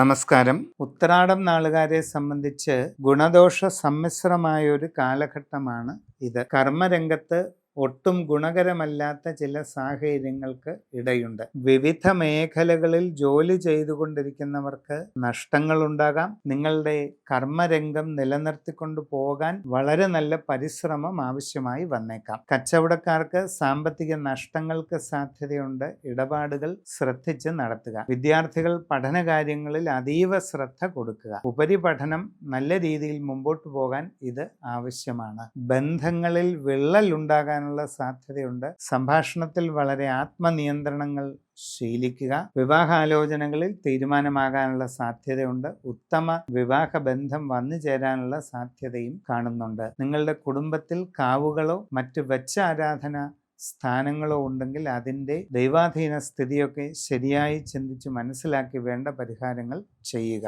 നമസ്കാരം. ഉത്രാടം നാളുകാരെ സംബന്ധിച്ച് ഗുണദോഷ സമ്മിശ്രമായ ഒരു കാലഘട്ടമാണ് ഇത്. കർമ്മരംഗത്ത് ഒട്ടും ഗുണകരമല്ലാത്ത ചില സാഹചര്യങ്ങൾക്ക് ഇടയുണ്ട്. വിവിധ മേഖലകളിൽ ജോലി ചെയ്തുകൊണ്ടിരിക്കുന്നവർക്ക് നഷ്ടങ്ങളുണ്ടാകാം. നിങ്ങളുടെ കർമ്മരംഗം നിലനിർത്തിക്കൊണ്ട് പോകാൻ വളരെ നല്ല പരിശ്രമം ആവശ്യമായി വന്നേക്കാം. കച്ചവടക്കാർക്ക് സാമ്പത്തിക നഷ്ടങ്ങൾക്ക് സാധ്യതയുണ്ട്. ഇടപാടുകൾ ശ്രദ്ധിച്ച് നടത്തുക. വിദ്യാർത്ഥികൾ പഠനകാര്യങ്ങളിൽ അതീവ ശ്രദ്ധ കൊടുക്കുക. ഉപരിപഠനം നല്ല രീതിയിൽ മുമ്പോട്ട് പോകാൻ ഇത് ആവശ്യമാണ്. ബന്ധങ്ങളിൽ വിള്ളൽ ഉണ്ടാകാനുള്ള സാധ്യതയുണ്ട്. സംഭാഷണത്തിൽ വളരെ ആത്മനിയന്ത്രണങ്ങൾ ശീലിക്കുക വിവാഹാലോചനകളിൽ തീരുമാനമാകാനുള്ള സാധ്യതയുണ്ട് ഉത്തമ വിവാഹ ബന്ധം വന്നു ചേരാനുള്ള സാധ്യതയും കാണുന്നുണ്ട്. നിങ്ങളുടെ കുടുംബത്തിൽ കാവുകളോ മറ്റ് വെച്ച ആരാധന സ്ഥാനങ്ങളോ ഉണ്ടെങ്കിൽ അതിന്റെ ദൈവാധീന സ്ഥിതിയൊക്കെ ശരിയായി ചിന്തിച്ച് മനസ്സിലാക്കി വേണ്ട പരിഹാരങ്ങൾ ചെയ്യുക.